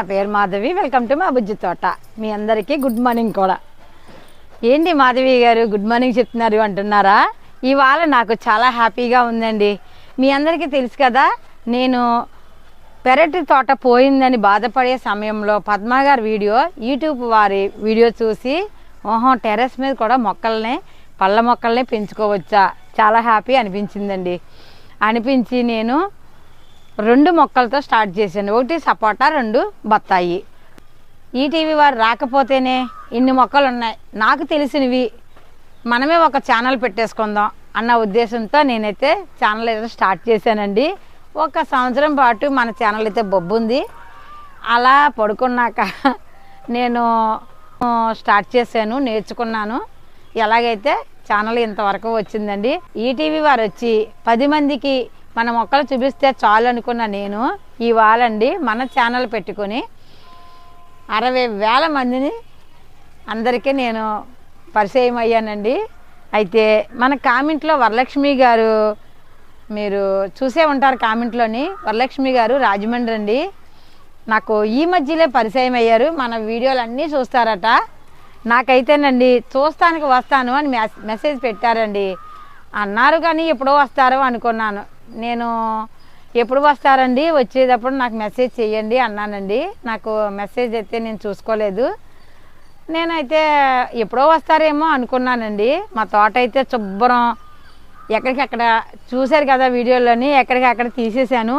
నా పేరు Madhavi. Welcome to మా బుజ్జి తోట. మీ అందరికీ గుడ్ మార్నింగ్ కూడా. ఏంటి మాధవి గారు గుడ్ మార్నింగ్ చెప్తున్నారు అంటున్నారా? ఇవాళ నాకు చాలా హ్యాపీగా ఉందండి. మీ అందరికీ తెలుసు కదా నేను పెరటి తోట పోయిందని బాధపడే సమయంలో పద్మాగారి వీడియో యూట్యూబ్ వారి వీడియో చూసి ఓహో టెర్రస్ మీద కూడా మొక్కల్ని పళ్ళ మొక్కల్ని పెంచుకోవచ్చా? చాలా హ్యాపీ అనిపించిందండి. అనిపించి నేను రెండు మొక్కలతో స్టార్ట్ చేశాను. ఒకటి సపోటా రెండు బత్తాయి. ఈటీవీ వారు రాకపోతేనే ఇన్ని మొక్కలు ఉన్నాయి నాకు తెలిసినవి మనమే ఒక ఛానల్ పెట్టేసుకుందాం అన్న ఉద్దేశంతో నేనైతే ఛానల్ అయితే స్టార్ట్ చేశానండి. ఒక సంవత్సరం పాటు మన ఛానల్ అయితే బొబ్బుంది. అలా పడుకున్నాక నేను స్టార్ట్ చేశాను నేర్చుకున్నాను. ఎలాగైతే ఛానల్ ఇంతవరకు వచ్చిందండి. ఈటీవీ వారు వచ్చి పది మందికి మన మొక్కలు చూపిస్తే చాలు అనుకున్న నేను ఇవాళండి మన ఛానల్ పెట్టుకొని అరవై వేల మందిని అందరికీ నేను పరిచయం అయ్యానండి. అయితే మన కామెంట్లో వరలక్ష్మి గారు మీరు చూసే ఉంటారు కామెంట్లోని. వరలక్ష్మి గారు రాజమండ్రి అండి. నాకు ఈ మధ్యలో పరిచయం అయ్యారు. మన వీడియోలు అన్నీ చూస్తారట. నాకైతేనండి చూస్తానికి వస్తాను అని మెస్- మెసేజ్ పెట్టారండి. అన్నారు కానీ ఎప్పుడో వస్తారో అనుకున్నాను. నేను ఎప్పుడు వస్తారండి? వచ్చేటప్పుడు నాకు మెసేజ్ చేయండి అన్నానండి. నాకు మెసేజ్ అయితే నేను చూసుకోలేదు. నేనైతే ఎప్పుడో వస్తారేమో అనుకున్నానండి. మా తోట అయితే శుభ్రం. ఎక్కడికక్కడ చూశారు కదా వీడియోలోని ఎక్కడికక్కడ తీసేశాను.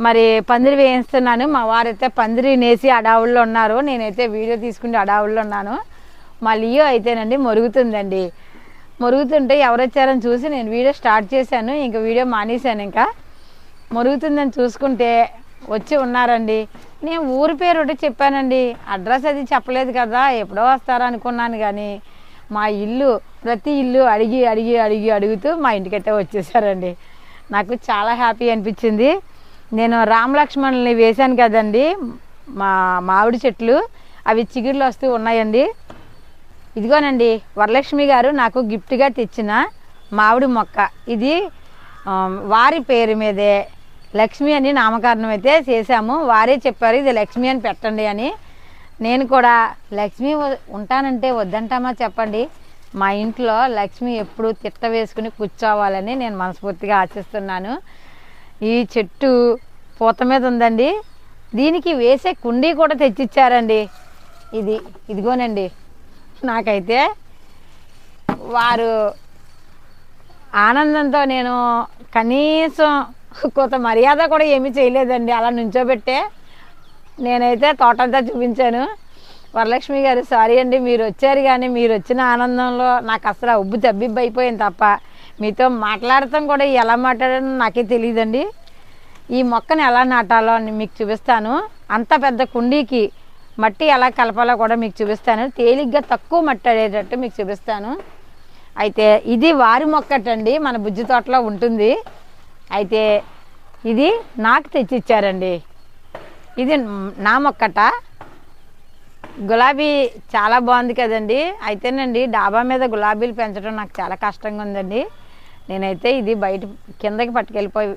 మరి పందిరి వేయిస్తున్నాను. మా వారైతే పందిరి నేసి అడావుల్లో ఉన్నారు. నేనైతే వీడియో తీసుకుంటే అడావుల్లో ఉన్నాను. మా లియో అయితేనండి మొరుగుతుందండి. మురుగుతుంటే ఎవరు వచ్చారని చూసి నేను వీడియో స్టార్ట్ చేశాను ఇంకా వీడియో మానేశాను ఇంకా. మురుగుతుందని చూసుకుంటే వచ్చి ఉన్నారండి. నేను ఊరి పేరు ఒకటి చెప్పానండి. అడ్రస్ అది చెప్పలేదు కదా ఎప్పుడో వస్తారో అనుకున్నాను కానీ మా ఇల్లు ప్రతి ఇల్లు అడిగి అడిగి అడిగి అడుగుతూ మా ఇంటికట్టే వచ్చేసారండి. నాకు చాలా హ్యాపీ అనిపించింది. నేను రామలక్ష్మణుల్ని వేశాను కదండి మా మామిడి చెట్లు అవి చిగుర్లు వస్తూ ఉన్నాయండి. ఇదిగోనండి వరలక్ష్మి గారు నాకు గిఫ్ట్గా తెచ్చిన మామిడి మొక్క. ఇది వారి పేరు మీదే. లక్ష్మి అని నామకరణం అయితే చేశాము. వారే చెప్పారు ఇది లక్ష్మి అని పెట్టండి అని. నేను కూడా లక్ష్మి ఉంటానంటే వద్దంటామా చెప్పండి. మా ఇంట్లో లక్ష్మి ఎప్పుడు తిట్ట వేసుకుని కూర్చోవాలని నేను మనస్ఫూర్తిగా ఆశిస్తున్నాను. ఈ చెట్టు పూత మీద ఉందండి. దీనికి వేసే కుండీ కూడా తెచ్చిచ్చారండి. ఇది ఇదిగోనండి నాకైతే వారు ఆనందంతో నేను కనీసం కొంత మర్యాద కూడా ఏమీ చేయలేదండి. అలా నుంచోబెట్టే నేనైతే తోటంతా చూపించాను. వరలక్ష్మి గారు సారీ అండి మీరు వచ్చారు కానీ మీరు వచ్చిన ఆనందంలో నాకు అసలు ఉబ్బు తబ్బిబ్బు అయిపోయింది తప్ప మీతో మాట్లాడటం కూడా ఎలా మాట్లాడానో నాకే తెలియదండి. ఈ మొక్కను ఎలా నాటాలో అని మీకు చూపిస్తాను. అంత పెద్ద కుండీకి మట్టి ఎలా కలపాలో కూడా మీకు చూపిస్తాను. తేలిగ్గా తక్కువ మట్టి అడేటట్టు మీకు చూపిస్తాను. అయితే ఇది వారి మొక్కటండి మన బుజ్జి తోటలో ఉంటుంది. అయితే ఇది నాకు తెచ్చిచ్చారండి. ఇది నా మొక్కట. గులాబీ చాలా బాగుంది కదండి. అయితేనండి డాబా మీద గులాబీలు పెంచడం నాకు చాలా కష్టంగా ఉందండి. నేనైతే ఇది బయట కిందకి పట్టుకెళ్ళిపోయి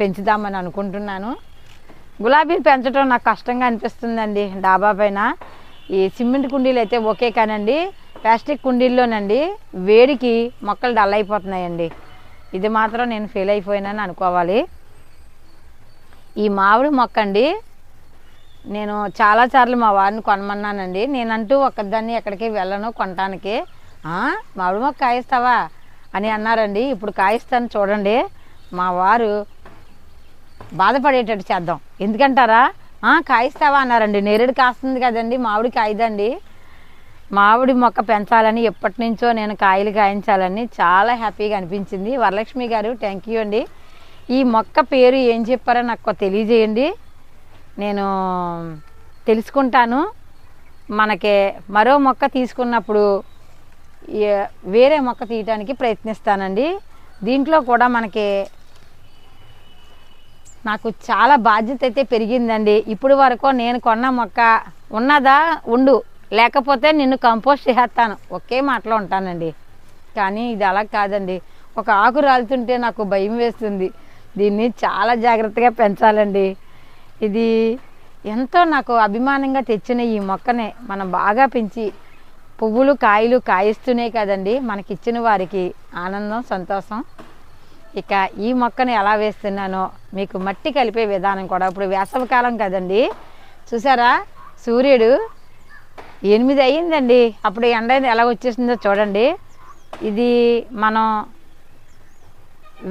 పెంచుదామని అనుకుంటున్నాను. గులాబీలు పెంచడం నాకు కష్టంగా అనిపిస్తుందండి డాబా పైన ఈ సిమెంట్ కుండీలు అయితే ఓకే కానండి ప్లాస్టిక్ కుండీల్లోనండి వేడికి మొక్కలు డల్ అయిపోతున్నాయండి. ఇది మాత్రం నేను ఫెయిల్ అయిపోయినాను అనుకోవాలి. ఈ మామిడి మొక్క అండి నేను చాలాసార్లు మా వారిని కొనమన్నానండి. నేనంటూ ఒక్కదాన్ని ఎక్కడికి వెళ్ళను కొనటానికి. మామిడి మొక్క కాయిస్తావా అని అన్నారండి. ఇప్పుడు కాయిస్తాను చూడండి. మా వారు బాధపడేటట్టు చేద్దాం. ఎందుకంటారా? కాయిస్తావా అన్నారండి. నేరేడు కాస్తుంది కదండి మామిడి కాయదండి. మామిడి మొక్క పెంచాలని ఎప్పటి నుంచో నేను కాయలు కాయించాలని చాలా హ్యాపీగా అనిపించింది. వరలక్ష్మి గారు థ్యాంక్ యూ అండి. ఈ మొక్క పేరు ఏం చెప్పారో నాకు తెలియజేయండి. నేను తెలుసుకుంటాను. మనకి మరో మొక్క తీసుకున్నప్పుడు వేరే మొక్క తీయడానికి ప్రయత్నిస్తానండి. దీంట్లో కూడా మనకి నాకు చాలా బాధ్యత అయితే పెరిగిందండి. ఇప్పుడు వరకు నేను కొన్న మొక్క ఉన్నదా? ఉండు. లేకపోతే నిన్ను కంపోస్ట్ చేస్తాను. ఒకే మాటలో ఉంటానండి. కానీ ఇది అలా కాదండి. ఒక ఆకు రాలుతుంటే నాకు భయం వేస్తుంది. దీన్ని చాలా జాగ్రత్తగా పెంచాలండి. ఇది ఎంతో నాకు అభిమానంగా తెచ్చిన ఈ మొక్కని మనం బాగా పెంచి పువ్వులు కాయలు కాయిస్తూనే కదండి. మనకిచ్చిన వారికి ఆనందం సంతోషం ఇక ఈ మొక్కని ఎలా వేస్తున్నానో మీకు మట్టి కలిపే విధానం కూడా ఇప్పుడు వేసవకాలం కదండి. చూసారా? సూర్యుడు ఎనిమిది అయ్యిందండి. అప్పుడు ఎండ ఎలా వచ్చేసిందో చూడండి. ఇది మనం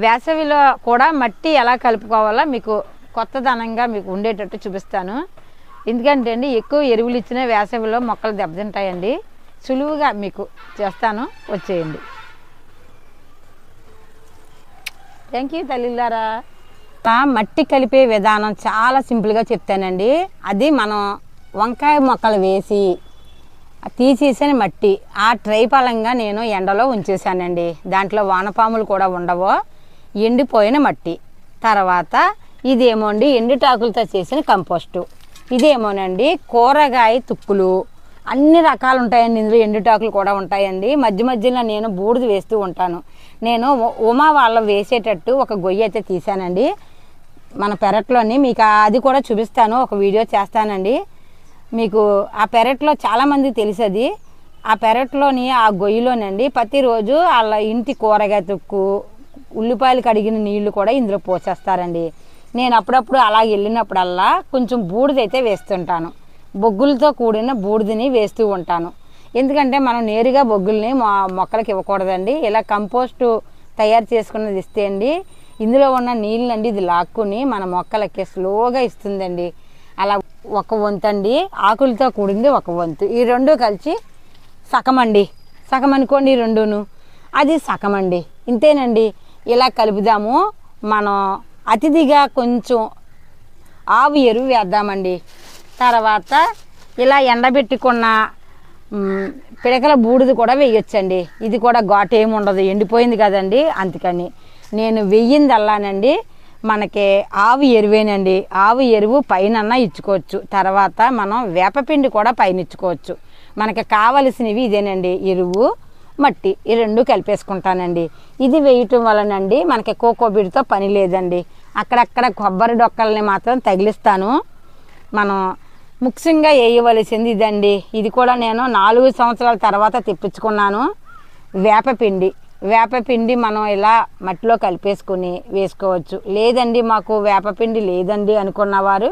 వేసవిలో కూడా మట్టి ఎలా కలుపుకోవాలో మీకు కొత్తదనంగా మీకు ఉండేటట్టు చూపిస్తాను. ఎందుకంటే అండి ఎక్కువ ఎరువులు ఇచ్చిన వేసవిలో మొక్కలు దెబ్బతింటాయండి. సులువుగా మీకు చేస్తాను. వచ్చేయండి. థ్యాంక్ యూ తల్లిలారా మట్టి కలిపే విధానం చాలా సింపుల్గా చెప్తానండి. అది మనం వంకాయ మొక్కలు వేసి తీసేసిన మట్టి ఆ ట్రై పలంగా నేను ఎండలో ఉంచేసానండి దాంట్లో వానపాములు కూడా ఉండవు. ఎండిపోయిన మట్టి. తర్వాత ఇదేమోండి ఎండుటాకులతో చేసిన కంపోస్టు. ఇదేమోనండి కూరగాయ తుక్కులు. అన్ని రకాలు ఉంటాయండి ఇందులో ఎండుటాకులు కూడా ఉంటాయండి. మధ్య మధ్యలో నేను బూడిద వేస్తూ ఉంటాను. నేను ఉమా వాళ్ళ వేసేటట్టు ఒక గొయ్యి అయితే తీసానండి మన పెరట్లోని మీకు అది కూడా చూపిస్తాను ఒక వీడియో చేస్తానండి. మీకు ఆ పెరట్లో చాలామంది తెలిసది. ఆ పెరట్లోని ఆ గొయ్యిలోనండి ప్రతిరోజు వాళ్ళ ఇంటి కూరగాయ తొక్కు ఉల్లిపాయలు కడిగిన నీళ్ళు కూడా ఇందులో పోసేస్తారండి. నేను అప్పుడప్పుడు అలా వెళ్ళినప్పుడల్లా కొంచెం బూడిదైతే వేస్తుంటాను. బొగ్గులతో కూడిన బూడిదని వేస్తూ ఉంటాను. ఎందుకంటే మనం నేరుగా బొగ్గుల్ని మా మొక్కలకి ఇవ్వకూడదండి. ఇలా కంపోస్టు తయారు చేసుకున్నది ఇస్తే అండి ఇందులో ఉన్న నీళ్ళండి ఇది లాక్కుని మన మొక్కలకి స్లోగా ఇస్తుందండి. అలా ఒక వంతు అండి ఆకులతో కూడింది ఒక వంతు. ఈ రెండు కలిసి సగం అండి. సగం అనుకోండి ఈ రెండును. అది సగం అండి. ఇంతేనండి. ఇలా కలుపుదాము. మనం అతిథిగా కొంచెం ఆవు ఎరువు వేద్దామండి. తర్వాత ఇలా ఎండబెట్టుకున్న పిడకల బూడిద కూడా వేయొచ్చండి. ఇది కూడా ఘాట్ ఏమి ఉండదు. ఎండిపోయింది కదండి. అందుకని నేను వెయ్యిందల్లానండి. మనకి ఆవు ఎరువేనండి. ఆవు ఎరువు పైన ఇచ్చుకోవచ్చు. తర్వాత మనం వేపపిండి కూడా పైన ఇచ్చుకోవచ్చు మనకి కావలసినవి ఇదేనండి. ఎరువు మట్టి ఈ రెండు కలిపేసుకుంటానండి. ఇది వేయటం వలనండి మనకి కోకోబిడితో పని లేదండి. అక్కడక్కడ కొబ్బరి డొక్కల్ని మాత్రం తగిలిస్తాను. మనం ముఖ్యంగా వేయవలసింది ఇదండి. ఇది కూడా నేను నాలుగు సంవత్సరాల తర్వాత తెప్పించుకున్నాను. వేపపిండి వేపపిండి మనం ఇలా మట్టిలో కలిపేసుకుని వేసుకోవచ్చు. లేదండి మాకు వేపపిండి లేదండి అనుకున్నవారు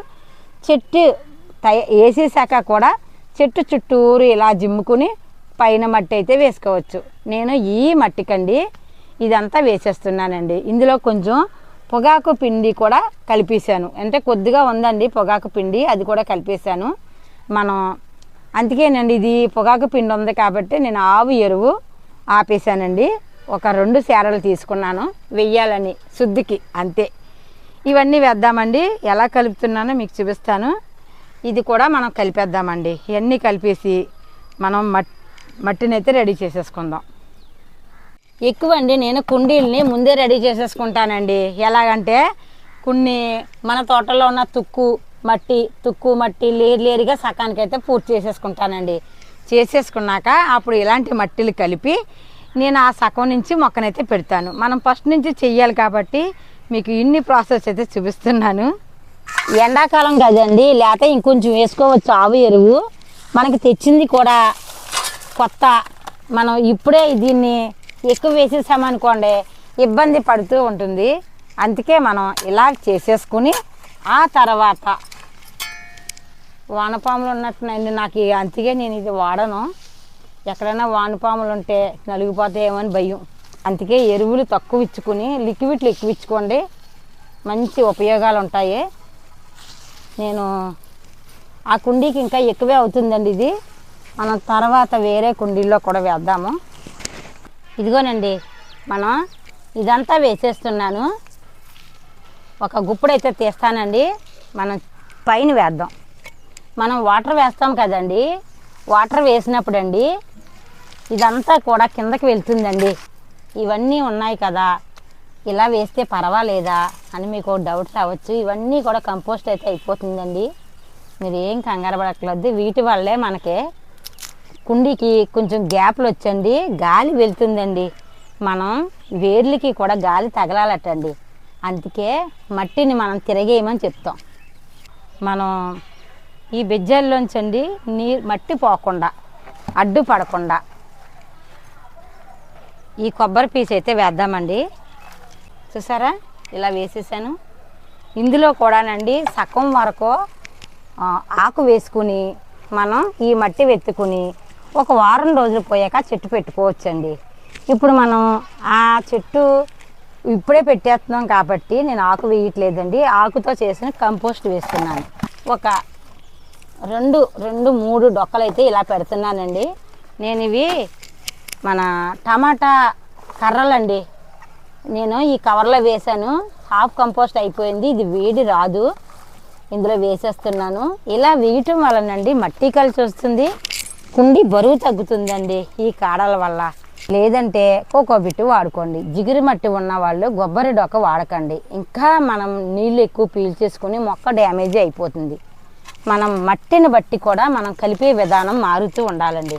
చెట్టు తయ వేసేసాక కూడా చెట్టు చుట్టూరు ఇలా జిమ్ముకుని పైన మట్టి అయితే వేసుకోవచ్చు. నేను ఈ మట్టికండి ఇదంతా వేసేస్తున్నానండి. ఇందులో కొంచెం పొగాకు పిండి కూడా కలిపేశాను. అంటే కొద్దిగా ఉందండి పొగాకు పిండి అది కూడా కలిపేశాను. మనం అందుకేనండి ఇది పొగాకు పిండి ఉంది కాబట్టి నేను ఆవు ఎరువు ఆపేశానండి. ఒక రెండు సేరలు తీసుకున్నాను వెయ్యాలని శుద్ధికి అంతే. ఇవన్నీ వేద్దామండి. ఎలా కలుపుతున్నానో మీకు చూపిస్తాను. ఇది కూడా మనం కలిపేద్దామండి. ఇవన్నీ కలిపేసి మనం మట్ మట్టినైతే రెడీ చేసేసుకుందాం. ఎక్కువ అండి నేను కుండీల్ని ముందే రెడీ చేసేసుకుంటానండి. ఎలాగంటే కొన్ని మన తోటలో ఉన్న తుక్కు మట్టి తుక్కు మట్టి లేరు లేరుగా సకానికైతే పూర్తి చేసేసుకుంటానండి. చేసేసుకున్నాక అప్పుడు ఇలాంటి మట్టిలు కలిపి నేను ఆ సగం నుంచి మొక్కనైతే పెడతాను. మనం ఫస్ట్ నుంచి చెయ్యాలి కాబట్టి మీకు ఇన్ని ప్రాసెస్ అయితే చూపిస్తున్నాను. ఎండాకాలం కదండి. లేకపోతే ఇంకొంచెం వేసుకోవచ్చు ఆవు ఎరువు. మనకి తెచ్చింది కూడా కొత్త. మనం ఇప్పుడే దీన్ని ఎక్కువ వేసేసామనుకోండి ఇబ్బంది పడుతూ ఉంటుంది. అందుకే మనం ఇలా చేసేసుకుని ఆ తర్వాత వానపాములు ఉన్నట్టునండి నాకు అందుకే నేను ఇది వాడను. ఎక్కడైనా వానపాములు ఉంటే నలిగిపోతాయేమో అని భయం. అందుకే ఎరువులు తక్కువ ఇచ్చుకుని లిక్విడ్లు ఎక్కువ ఇచ్చుకోండి. మంచి ఉపయోగాలు ఉంటాయి నేను ఆ కుండీకి ఇంకా ఎక్కువే అవుతుందండి ఇది. మనం తర్వాత వేరే కుండీల్లో కూడా వేద్దాము. ఇదిగోనండి మనం ఇదంతా వేసేస్తున్నాను. ఒక గుప్పుడైతే తీస్తానండి మనం పైన వేద్దాం. మనం వాటర్ వేస్తాం కదండి వాటర్ వేసినప్పుడు అండి ఇదంతా కూడా కిందకి వెళ్తుందండి. ఇవన్నీ ఉన్నాయి కదా ఇలా వేస్తే పర్వాలేదా అని మీకు డౌట్స్ అవ్వచ్చు ఇవన్నీ కూడా కంపోస్ట్ అయితే అయిపోతుందండి. మీరు ఏం కంగారు పడట్లేదు వీటి వల్లే మనకి కుండీకి కొంచెం గ్యాప్లు వచ్చండి గాలి వెళ్తుందండి. మనం వేర్లకి కూడా గాలి తగలాలటండి. అందుకే మట్టిని మనం తిరగేయమని చెప్తాం. మనం ఈ బెజ్జాల్లోంచి అండి నీరు మట్టి పోకుండా అడ్డు పడకుండా ఈ కొబ్బరి పీస్ అయితే వేద్దామండి. చూసారా? ఇలా వేసేసాను. ఇందులో కూడానండి సగం వరకు ఆకు వేసుకుని మనం ఈ మట్టి వెత్తుకుని ఒక వారం రోజులు పోయాక చెట్టు పెట్టుకోవచ్చండి. ఇప్పుడు మనం ఆ చెట్టు ఇప్పుడే పెట్టేస్తున్నాం కాబట్టి నేను ఆకు వేయట్లేదండి. ఆకుతో చేసిన కంపోస్ట్ వేస్తున్నాను. ఒక రెండు రెండు మూడు డొక్కలైతే ఇలా పెడుతున్నానండి. నేను ఇవి మన టమాటా కర్రలండి. నేను ఈ కవర్లో వేశాను. హాఫ్ కంపోస్ట్ అయిపోయింది. ఇది వేడి రాదు. ఇందులో వేసేస్తున్నాను. ఇలా వేయటం వలనండి మట్టి కలిసి వస్తుంది. కుండి బరువు తగ్గుతుందండి ఈ కాడల వల్ల. లేదంటే కోకోబిట్ వాడుకోండి. జిగురు మట్టి ఉన్న వాళ్ళు కొబ్బరి డొక్క వాడకండి. ఇంకా మనం నీళ్ళు ఎక్కువ పీల్చేసుకుని మొక్క డ్యామేజ్ అయిపోతుంది. మనం మట్టిని బట్టి కూడా మనం కలిపే విధానం మారుతూ ఉండాలండి.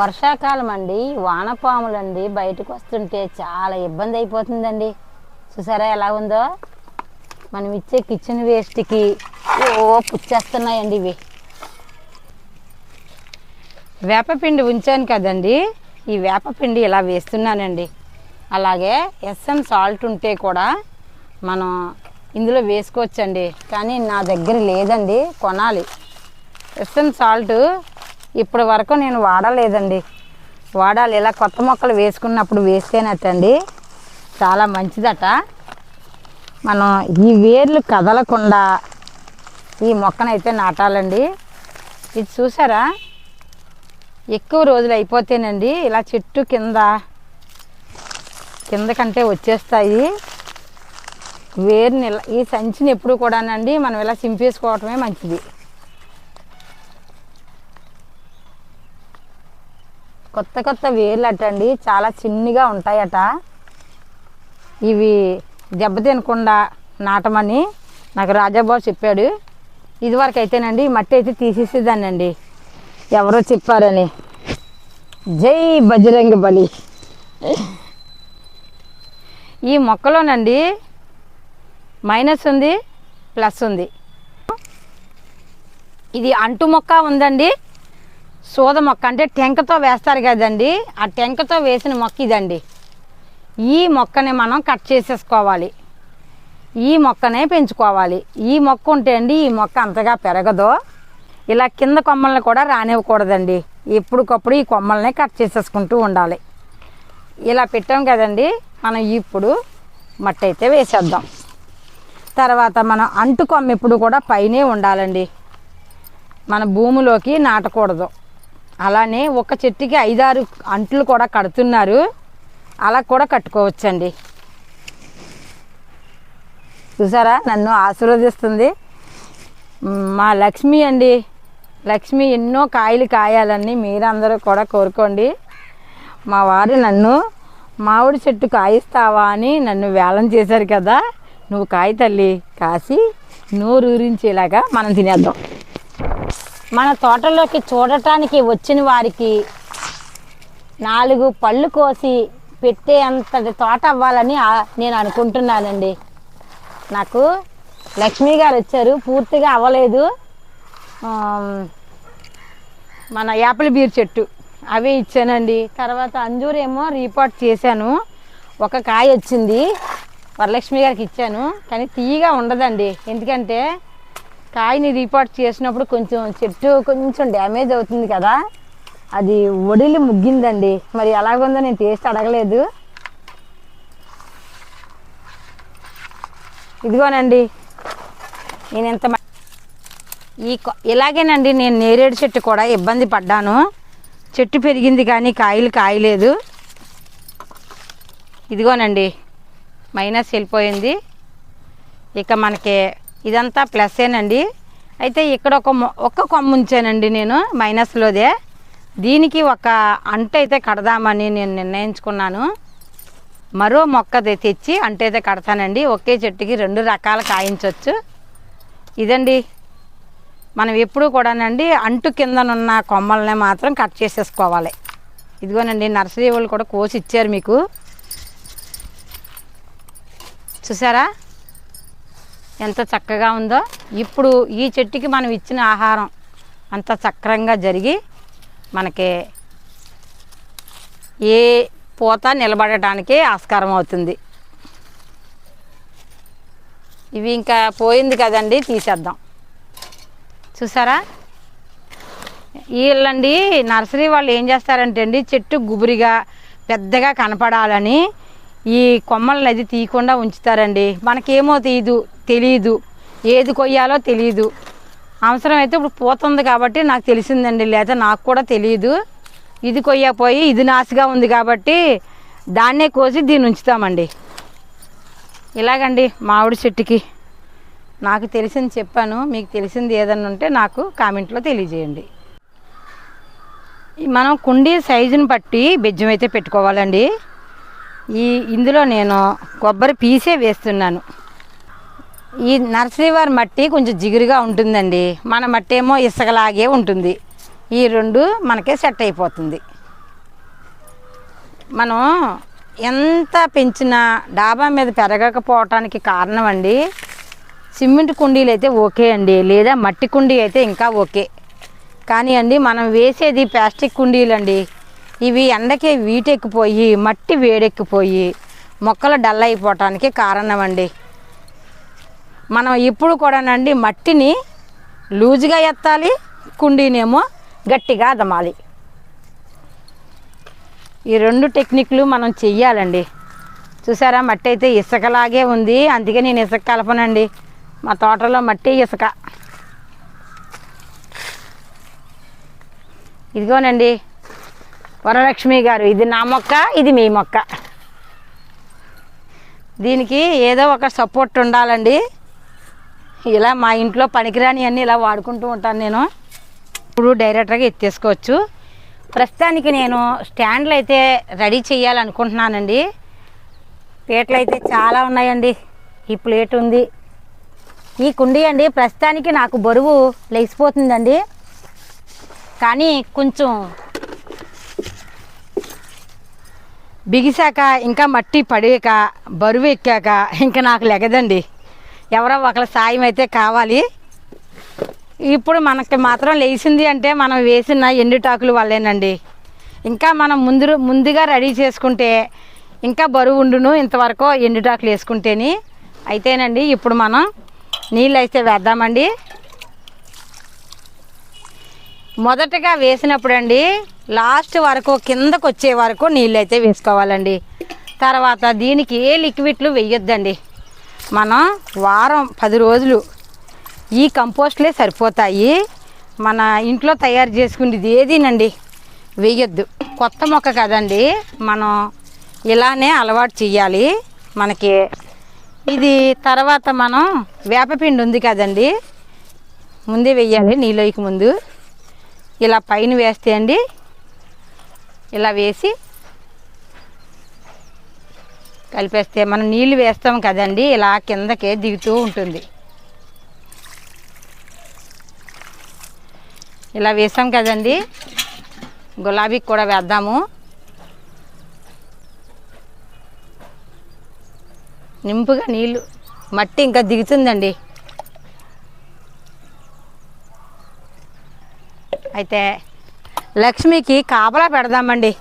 వర్షాకాలం అండి వానపాములండి బయటకు వస్తుంటే చాలా ఇబ్బంది అయిపోతుందండి. చూసారా ఎలా ఉందో? మనం ఇచ్చే కిచెన్ వేస్ట్కి ఓ పుచ్చేస్తున్నాయండి ఇవి. వేపపిండి ఉంచాను కదండి. ఈ వేపపిండి ఇలా వేస్తున్నానండి. అలాగే ఎస్ఎం సాల్ట్ ఉంటే కూడా మనం ఇందులో వేసుకోవచ్చండి. కానీ నా దగ్గర లేదండి. కొనాలి. ఎస్ఎం సాల్ట్ ఇప్పటి వరకు నేను వాడలేదండి. వాడాలి. ఇలా కొత్త మొక్కలు వేసుకున్నప్పుడు వేస్తేనట్టండి చాలా మంచిదట. మనం ఈ వేర్లు కదలకుండా ఈ మొక్కనైతే నాటాలండి. ఇది చూసారా? ఎక్కువ రోజులు అయిపోతేనండి ఇలా చెట్టు కింద కింద కంటే వచ్చేస్తాయి. వేరుని ఈ సంచిని ఎప్పుడు కూడానండి మనం ఇలా చింపేసుకోవటమే మంచిది. కొత్త కొత్త వేర్లు అటండి చాలా చిన్నగా ఉంటాయట. ఇవి దెబ్బ తినకుండా నాటమని నాకు రాజాబాబు చెప్పాడు. ఇదివరకు అయితేనండి ఈ మట్టి అయితే తీసేసేదానండి ఎవరో చెప్పారని. జై బజరంగ బలి. ఈ మొక్కలోనండి మైనస్ ఉంది ప్లస్ ఉంది. ఇది అంటు మొక్క ఉందండి. సోద మొక్క అంటే టెంకతో వేస్తారు కదండి. ఆ టెంకతో వేసిన మొక్క ఇదండి. ఈ మొక్కని మనం కట్ చేసేసుకోవాలి. ఈ మొక్కనే పెంచుకోవాలి. ఈ మొక్క ఉంటే అండి ఈ మొక్క అంతగా పెరగదు. ఇలా కింద కొమ్మల్ని కూడా రానివ్వకూడదండి. ఎప్పటికప్పుడు ఈ కొమ్మల్ని కట్ చేసేసుకుంటూ ఉండాలి. ఇలా పెట్టాం కదండి మనం ఇప్పుడు మట్టి అయితే వేసేద్దాం. తర్వాత మనం అంటు కొమ్మ ఇప్పుడు కూడా పైనే ఉండాలండి. మన భూమిలోకి నాటకూడదు. అలానే ఒక చెట్టుకి ఐదారు అంట్లు కూడా కడుతున్నారు. అలా కూడా కట్టుకోవచ్చండి. చూసారా? నన్ను ఆశీర్వదిస్తుంది. మా లక్ష్మి అండి. లక్ష్మి ఎన్నో కాయలు కాయాలని మీరందరూ కూడా కోరుకోండి. మా వారు నన్ను మామిడి చెట్టు కాయిస్తావా అని నన్ను వేలం చేశారు కదా. నువ్వు కాయ తల్లి కాసి నోరూరించేలాగా మనం తినేద్దాం. మన తోటలోకి చూడటానికి వచ్చిన వారికి నాలుగు పళ్ళు కోసి పెట్టే అంతటి తోట అవ్వాలని నేను అనుకుంటున్నానండి. నాకు లక్ష్మి గారు వచ్చారు పూర్తిగా అవ్వలేదు. మన యాపిల్ బీర్ చెట్టు. అవే ఇచ్చానండి. తర్వాత అంజూరు ఏమో రీపాట్ చేశాను. ఒక కాయ వచ్చింది. వరలక్ష్మి గారికి ఇచ్చాను. కానీ తీయగా ఉండదండి. ఎందుకంటే కాయని రీపాట్ చేసినప్పుడు కొంచెం చెట్టు కొంచెం డ్యామేజ్ అవుతుంది కదా. అది ఒడిలి ముగ్గిందండి. మరి ఎలాగుందో నేను టేస్ట్ అడగలేదు. ఇదిగోనండి. నేను ఎంత మ- ఈ కొ- ఇలాగేనండి నేను నేరేడు చెట్టు కూడా ఇబ్బంది పడ్డాను. చెట్టు పెరిగింది కానీ కాయలు కాయలేదు. ఇదిగోనండి మైనస్ వెళ్ళిపోయింది. ఇక మనకి ఇదంతా ప్లస్సేనండి అయితే ఇక్కడ ఒక మొ- ఒక్క కొమ్మ ఉంచానండి నేను మైనస్లోదే. దీనికి ఒక అంటైతే అయితే కడదామని నేను నిర్ణయించుకున్నాను. మరో మొక్క తెచ్చి అంటైతే కడతానండి. ఒకే చెట్టుకి రెండు రకాల కాయించవచ్చు ఇదండి మనం ఎప్పుడూ కూడానండి అంటు కిందనున్న కొమ్మల్ని మాత్రం కట్ చేసేసుకోవాలి. ఇదిగోనండి నర్సరీ వాళ్ళు కూడా కోసి ఇచ్చారు మీకు. చూసారా? ఎంత చక్కగా ఉందో. ఇప్పుడు ఈ చెట్టుకి మనం ఇచ్చిన ఆహారం అంత చక్రంగా జరిగి మనకి ఏ పూత నిలబడటానికి ఆస్కారం అవుతుంది. ఇవి ఇంకా పోయింది కదండి తీసేద్దాం. చూసారా? వీళ్ళండి నర్సరీ వాళ్ళు ఏం చేస్తారంటే అండి చెట్టు గుబురిగా పెద్దగా కనపడాలని ఈ కొమ్మలను అది తీయకుండా ఉంచుతారండి. మనకేమో తీయదు తెలియదు ఏది కొయ్యాలో తెలియదు అవసరం అయితే ఇప్పుడు పోతుంది కాబట్టి నాకు తెలిసిందండి లేదా నాకు కూడా తెలియదు ఇది కొయ్యకపోయి ఇది నాసిగా ఉంది కాబట్టి దాన్నే కోసి దీన్ని ఉంచుతామండి. ఇలాగండి మామిడి చెట్టుకి. నాకు తెలిసింది చెప్పాను మీకు తెలిసింది ఏదన్నా ఉంటే నాకు కామెంట్లో తెలియజేయండి. మనం కుండీ సైజుని బట్టి బెజ్జం అయితే పెట్టుకోవాలండి. ఈ ఇందులో నేను కొబ్బరి పీసే వేస్తున్నాను. ఈ నర్సరీ వారి మట్టి కొంచెం జిగురుగా ఉంటుందండి. మన మట్టి ఏమో ఇసుకలాగే ఉంటుంది. ఈ రెండు మనకే సెట్ అయిపోతుంది. మనం ఎంత పెంచినా డాబా మీద పెరగకపోవటానికి కారణం అండి సిమెంట్ కుండీలు అయితే ఓకే అండి లేదా మట్టి కుండీ అయితే ఇంకా ఓకే. కానీ అండి మనం వేసేది ప్లాస్టిక్ కుండీలు అండి. ఇవి ఎండకే వీటెక్కిపోయి మట్టి వేడెక్కిపోయి మొక్కలు డల్ అయిపోవటానికి కారణం అండి. మనం ఇప్పుడు కూడానండి మట్టిని లూజుగా ఎత్తాలి కుండీనేమో గట్టిగా అదమాలి. ఈ రెండు టెక్నిక్లు మనం చెయ్యాలండి. చూసారా మట్టి అయితే ఇసుకలాగే ఉంది అందుకే నేను ఇసుక కలపనండి. మా తోటలో మట్టి ఇసుక. ఇదిగోనండి వరలక్ష్మి గారు ఇది నా మొక్క ఇది మీ మొక్క. దీనికి ఏదో ఒక సపోర్ట్ ఉండాలండి. ఇలా మా ఇంట్లో పనికిరాని అన్నీ ఇలా వాడుకుంటూ ఉంటాను నేను. ఇప్పుడు డైరెక్ట్గా ఎత్తేసుకోవచ్చు. ప్రస్తుతానికి నేను స్టాండ్లు అయితే రెడీ చేయాలనుకుంటున్నానండి. ప్లేట్లు అయితే చాలా ఉన్నాయండి. ఈ ప్లేట్ ఉంది. ఈ కుండీ అండి ప్రస్తుతానికి నాకు బరువు లేచిపోతుందండి. కానీ కొంచెం బిగిసాక ఇంకా మట్టి పడేక బరువు ఎక్కాక ఇంకా నాకు లెగదండి. ఎవరో ఒకరి సాయం అయితే కావాలి. ఇప్పుడు మనకి మాత్రం లేచింది అంటే మనం వేసిన ఎండుటాకులు వల్లేనండి. ఇంకా మనం ముందు ముందుగా రెడీ చేసుకుంటే ఇంకా బరువు ఉండును ఇంతవరకు ఎండుటాకులు వేసుకుంటేని. అయితేనండి ఇప్పుడు మనం నీళ్ళు అయితే వేద్దామండి. మొదటగా వేసినప్పుడండి లాస్ట్ వరకు కిందకు వచ్చే వరకు నీళ్ళు అయితే వేసుకోవాలండి. తర్వాత దీనికి ఏ లిక్విడ్లు వేయొద్దండి. మనం వారం పది రోజులు ఈ కంపోస్ట్లే సరిపోతాయి. మన ఇంట్లో తయారు చేసుకునేది ఏదీనండి వేయొద్దు. కొత్త మొక్క కదండి మనం ఇలానే అలవాటు చేయాలి. మనకి ఇది తర్వాత మనం వేపపిండి ఉంది కదండి. ముందే వెయ్యాలి నీళ్ళకి ముందు. ఇలా పైన వేస్తే అండి ఇలా వేసి కలిపేస్తే మనం నీళ్ళు వేస్తాం కదండి. ఇలా కిందకే దిగుతూ ఉంటుంది. ఇలా వేసాం కదండి. గులాబీకి కూడా వేద్దాము. నింపుగా నీళ్ళు మట్టి ఇంకా దిగుతుందండి. అయితే లక్ష్మికి కాపలా పెడదామండి.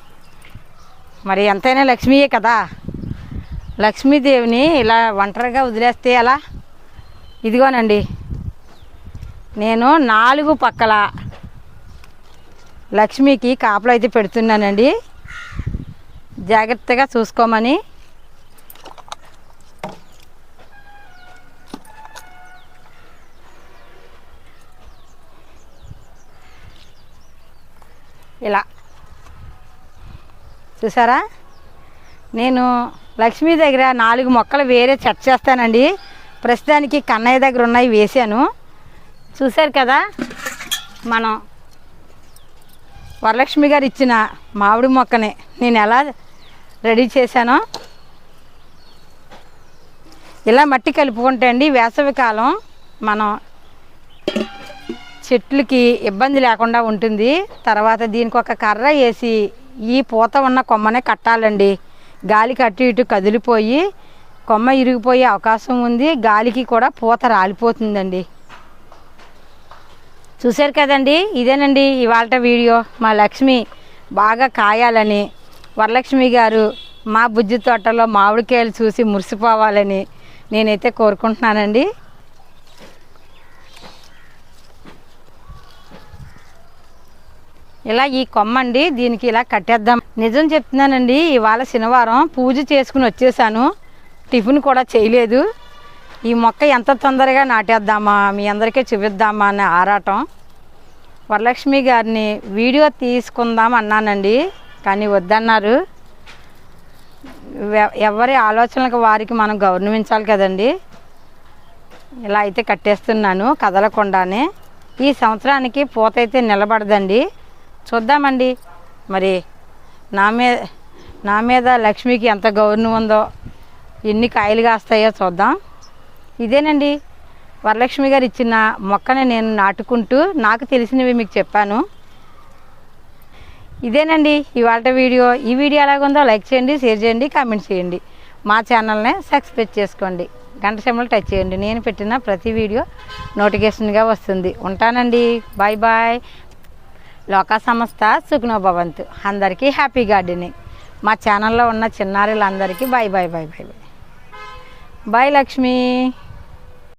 మరి ఎంతైనా లక్ష్మీయే కదా. లక్ష్మీదేవిని ఇలా ఒంటరిగా వదిలేస్తే ఎలా? ఇదిగోనండి. నేను నాలుగు పక్కల లక్ష్మికి కాపలు అయితే పెడుతున్నానండి. జాగ్రత్తగా చూసుకోమని ఇలా. చూసారా? నేను లక్ష్మి దగ్గర నాలుగు మొక్కలు వేరే చెట్ చేస్తానండి. ప్రస్తుతానికి కన్నయ్య దగ్గర ఉన్నాయి వేసాను. చూశారు కదా? మనం వరలక్ష్మి గారు ఇచ్చిన మామిడి మొక్కని నేను ఎలా రెడీ చేశానో ఇలా మట్టి కలుపుకుంటే అండి వేసవికాలం మనం చెట్లకి ఇబ్బంది లేకుండా ఉంటుంది. తర్వాత దీనికి ఒక కర్ర వేసి ఈ పూత ఉన్న కొమ్మనే కట్టాలండి. గాలికి అటు ఇటు కదిలిపోయి కొమ్మ ఇరిగిపోయే అవకాశం ఉంది. గాలికి కూడా పూత రాలిపోతుందండి. చూశారు కదండి? ఇదేనండి ఇవాళ వీడియో. మా లక్ష్మి బాగా కాయాలని వరలక్ష్మి గారు మా బుజ్జి తోటలో మామిడికాయలు చూసి మురిసిపోవాలని నేనైతే కోరుకుంటున్నానండి. ఇలా ఈ కొమ్మ అండి దీనికి ఇలా కట్టేద్దాం. నిజం చెప్తున్నానండి ఇవాళ శనివారం పూజ చేసుకుని వచ్చేసాను. టిఫిన్ కూడా చేయలేదు. ఈ మొక్క ఎంత తొందరగా నాటేద్దామా మీ అందరికీ చూపిద్దామా అనే ఆరాటం. వరలక్ష్మి గారిని వీడియో తీసుకుందాం అన్నానండి కానీ వద్దన్నారు. ఎవరి ఆలోచనలకు వారికి మనం గౌరవించాలి కదండి. ఇలా అయితే కట్టేస్తున్నాను కదలకుండానే. ఈ సంవత్సరానికి పూత అయితే నిలబడదండి. చూద్దామండి. మరి నా మీద నా మీద లక్ష్మికి ఎంత గౌరవం ఉందో ఎన్ని కాయలు కాస్తాయో చూద్దాం. ఇదేనండి వరలక్ష్మి గారు ఇచ్చిన మొక్కని నేను నాటుకుంటూ నాకు తెలిసినవి మీకు చెప్పాను. ఇదేనండి ఇవాళ వీడియో. ఈ వీడియో ఎలాగుందో లైక్ చేయండి షేర్ చేయండి కామెంట్ చేయండి. మా ఛానల్ని సబ్స్క్రైబ్ చేసుకోండి. గంట సెమ్మలు టచ్ చేయండి. నేను పెట్టిన ప్రతి వీడియో నోటిఫికేషన్గా వస్తుంది. ఉంటానండి. Bye bye. లోక సంస్థ సుఖనో భవంతు. అందరికీ హ్యాపీ గార్డెనింగ్. మా ఛానల్లో ఉన్న చిన్నారులందరికీ bye bye bye bye bye bye Lakshmi.